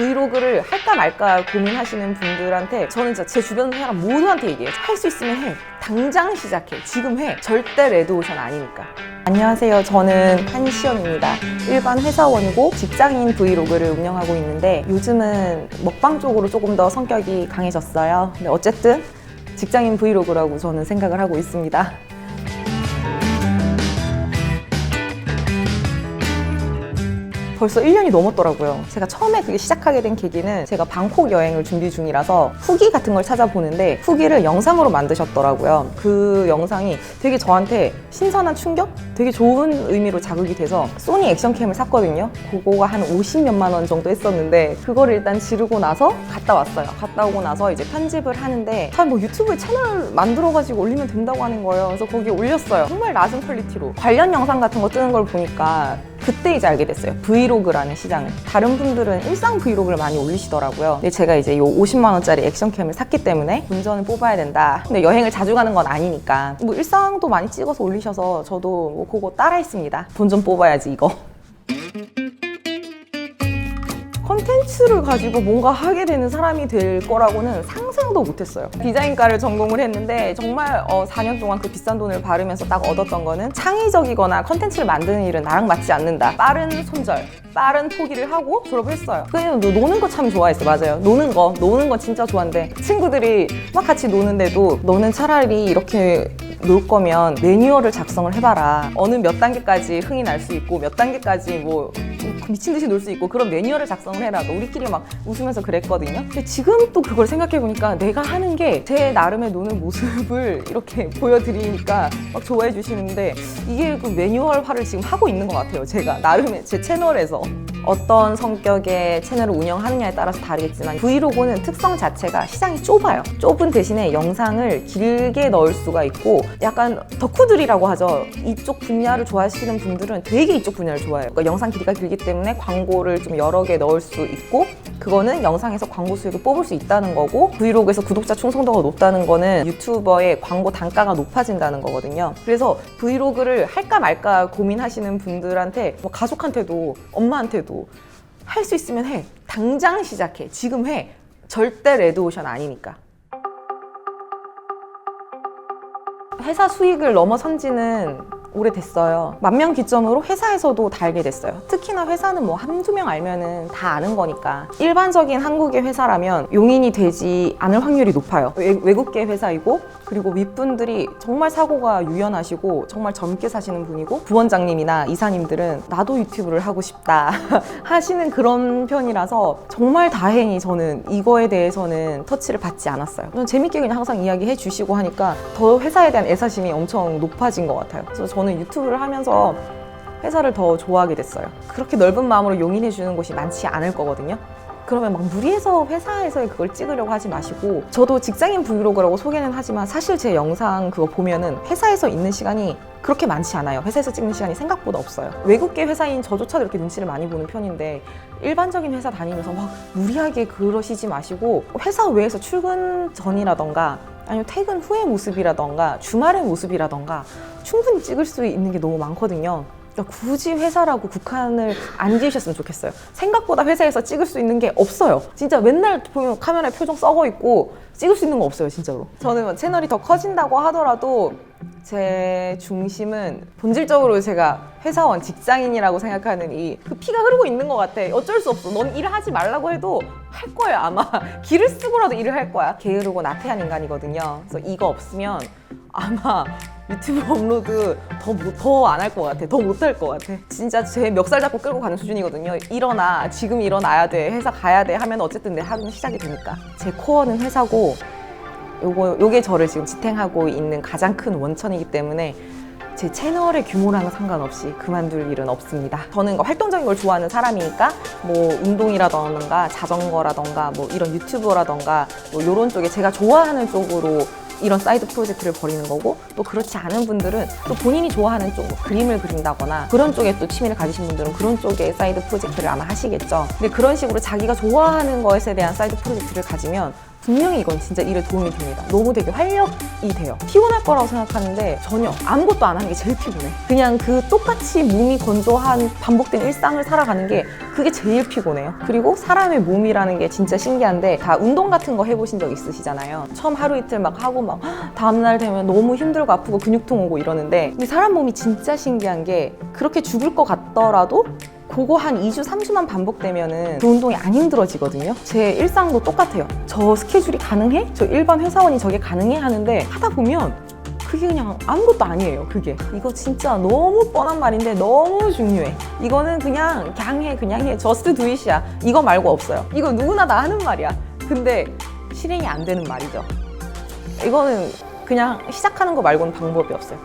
브이로그를 할까 말까 고민하시는 분들한테 저는 진짜 제 주변 사람 모두한테 얘기해요. 할 수 있으면 해. 당장 시작해. 지금 해. 절대 레드오션 아니니까. 안녕하세요. 저는 한시연입니다. 일반 회사원이고 직장인 브이로그를 운영하고 있는데 요즘은 먹방 쪽으로 조금 더 성격이 강해졌어요. 근데 어쨌든 직장인 브이로그라고 저는 생각을 하고 있습니다. 벌써 1년이 넘었더라고요. 제가 처음에 그게 시작하게 된 계기는 제가 방콕 여행을 준비 중이라서 후기 같은 걸 찾아보는데 후기를 영상으로 만드셨더라고요. 그 영상이 되게 저한테 신선한 충격? 되게 좋은 의미로 자극이 돼서 소니 액션캠을 샀거든요. 그거가 한 50몇만 원 정도 했었는데 그거를 일단 지르고 나서 갔다 왔어요. 갔다 오고 나서 이제 편집을 하는데 참뭐 유튜브에 채널 만들어가지고 올리면 된다고 하는 거예요. 그래서 거기에 올렸어요. 정말 낮은 퀄리티로. 관련 영상 같은 거 뜨는 걸 보니까 그때 이제 알게 됐어요. 브이로그라는 시장을. 다른 분들은 일상 브이로그를 많이 올리시더라고요. 근데 제가 이제 요 50만 원짜리 액션캠을 샀기 때문에 본전을 뽑아야 된다. 근데 여행을 자주 가는 건 아니니까 뭐 일상도 많이 찍어서 올리셔서 저도 뭐 그거 따라했습니다. 본전 뽑아야지 이거. 컨텐츠를 가지고 뭔가 하게 되는 사람이 될 거라고는 상상도 못했어요. 디자인과를 전공을 했는데 정말 어, 4년 동안 그 비싼 돈을 바르면서 딱 얻었던 거는 창의적이거나 컨텐츠를 만드는 일은 나랑 맞지 않는다. 빠른 손절, 빠른 포기를 하고 졸업을 했어요. 그냥 노- 노는 거 참 좋아했어. 맞아요. 노는 거, 노는 거 진짜 좋아한데 친구들이 막 같이 노는데도 너는 차라리 이렇게 놀 거면 매뉴얼을 작성을 해봐라. 어느 몇 단계까지 흥이 날 수 있고 몇 단계까지 뭐 미친 듯이 놀 수 있고 그런 매뉴얼을 작성을 해라. 우리끼리 막 웃으면서 그랬거든요. 근데 지금 또 그걸 생각해 보니까 내가 하는 게 제 나름의 노는 모습을 이렇게 보여드리니까 막 좋아해 주시는데 이게 그 매뉴얼화를 지금 하고 있는 것 같아요. 제가 나름의 제 채널에서. 어떤 성격의 채널을 운영하느냐에 따라서 다르겠지만 브이로그는 특성 자체가 시장이 좁아요. 좁은 대신에 영상을 길게 넣을 수가 있고 약간 덕후들이라고 하죠. 이쪽 분야를 좋아하시는 분들은 되게 이쪽 분야를 좋아해요. 그러니까 영상 길이가 길기 때문에 광고를 좀 여러 개 넣을 수 있고 그거는 영상에서 광고 수익을 뽑을 수 있다는 거고 브이로그에서 구독자 충성도가 높다는 거는 유튜버의 광고 단가가 높아진다는 거거든요. 그래서 브이로그를 할까 말까 고민하시는 분들한테 뭐 가족한테도 엄마한테도 할 수 있으면 해. 당장 시작해. 지금 해. 절대 레드오션 아니니까. 회사 수익을 넘어선 지는 오래됐어요. 만명 기점으로 회사에서도 다 알게 됐어요. 특히나 회사는 뭐 한두 명 알면은 다 아는 거니까. 일반적인 한국의 회사라면 용인이 되지 않을 확률이 높아요. 외, 외국계 회사이고, 그리고 윗분들이 정말 사고가 유연하시고, 정말 젊게 사시는 분이고, 부원장님이나 이사님들은 나도 유튜브를 하고 싶다 하시는 그런 편이라서 정말 다행히 저는 이거에 대해서는 터치를 받지 않았어요. 재밌게 그냥 항상 이야기해 주시고 하니까 더 회사에 대한 애사심이 엄청 높아진 것 같아요. 그래서 저는 유튜브를 하면서 회사를 더 좋아하게 됐어요. 그렇게 넓은 마음으로 용인해 주는 곳이 많지 않을 거거든요. 그러면 막 무리해서 회사에서 그걸 찍으려고 하지 마시고 저도 직장인 브이로그라고 소개는 하지만 사실 제 영상 그거 보면은 회사에서 있는 시간이 그렇게 많지 않아요. 회사에서 찍는 시간이 생각보다 없어요. 외국계 회사인 저조차도 이렇게 눈치를 많이 보는 편인데 일반적인 회사 다니면서 막 무리하게 그러시지 마시고 회사 외에서 출근 전이라던가 아니면 퇴근 후의 모습이라던가 주말의 모습이라던가 충분히 찍을 수 있는 게 너무 많거든요. 그러니까 굳이 회사라고 국한을 안 지으셨으면 좋겠어요. 생각보다 회사에서 찍을 수 있는 게 없어요. 진짜 맨날 보면 카메라에 표정 썩어 있고 찍을 수 있는 거 없어요, 진짜로. 저는 뭐 채널이 더 커진다고 하더라도 제 중심은 본질적으로 제가 회사원, 직장인이라고 생각하는 이 그 피가 흐르고 있는 것 같아. 어쩔 수 없어. 넌 일을 하지 말라고 해도 할 거예요, 아마. 길을 쓰고라도 일을 할 거야. 게으르고 나태한 인간이거든요. 그래서 이거 없으면 아마 유튜브 업로드 더안 할 것 같아. 더 못할 것 같아. 진짜 제 멱살 잡고 끌고 가는 수준이거든요. 일어나. 지금 일어나야 돼. 회사 가야 돼. 하면 어쨌든 내 하루는 시작이 되니까. 제 코어는 회사고 요거 요게 저를 지금 지탱하고 있는 가장 큰 원천이기 때문에 제 채널의 규모랑은 상관없이 그만둘 일은 없습니다. 저는 그 활동적인 걸 좋아하는 사람이니까 뭐 운동이라던가 자전거라던가 뭐 이런 유튜버라던가 뭐 이런 쪽에 제가 좋아하는 쪽으로 이런 사이드 프로젝트를 벌이는 거고 또 그렇지 않은 분들은 또 본인이 좋아하는 쪽, 뭐 그림을 그린다거나 그런 쪽에 또 취미를 가지신 분들은 그런 쪽에 사이드 프로젝트를 아마 하시겠죠. 근데 그런 식으로 자기가 좋아하는 것에 대한 사이드 프로젝트를 가지면 분명히 이건 진짜 일에 도움이 됩니다. 너무 되게 활력이 돼요. 피곤할 거라고 생각하는데 전혀 아무것도 안 하는 게 제일 피곤해. 그냥 그 똑같이 몸이 건조한 반복된 일상을 살아가는 게 그게 제일 피곤해요. 그리고 사람의 몸이라는 게 진짜 신기한데 다 운동 같은 거 해보신 적 있으시잖아요. 처음 하루 이틀 막 하고 막 다음날 되면 너무 힘들고 아프고 근육통 오고 이러는데 근데 사람 몸이 진짜 신기한 게 그렇게 죽을 것 같더라도 그거 한 2주, 3주만 반복되면은 그 운동이 안 힘들어지거든요. 제 일상도 똑같아요. 저 스케줄이 가능해? 저 일반 회사원이 저게 가능해? 하는데 하다 보면 그게 그냥 아무것도 아니에요. 그게. 이거 진짜 너무 뻔한 말인데 너무 중요해. 이거는 그냥 그냥 해, 그냥 해. 저스트 두잇이야. 이거 말고 없어요. 이거 누구나 다 하는 말이야. 근데 실행이 안 되는 말이죠. 이거는 그냥 시작하는 거 말고는 방법이 없어요.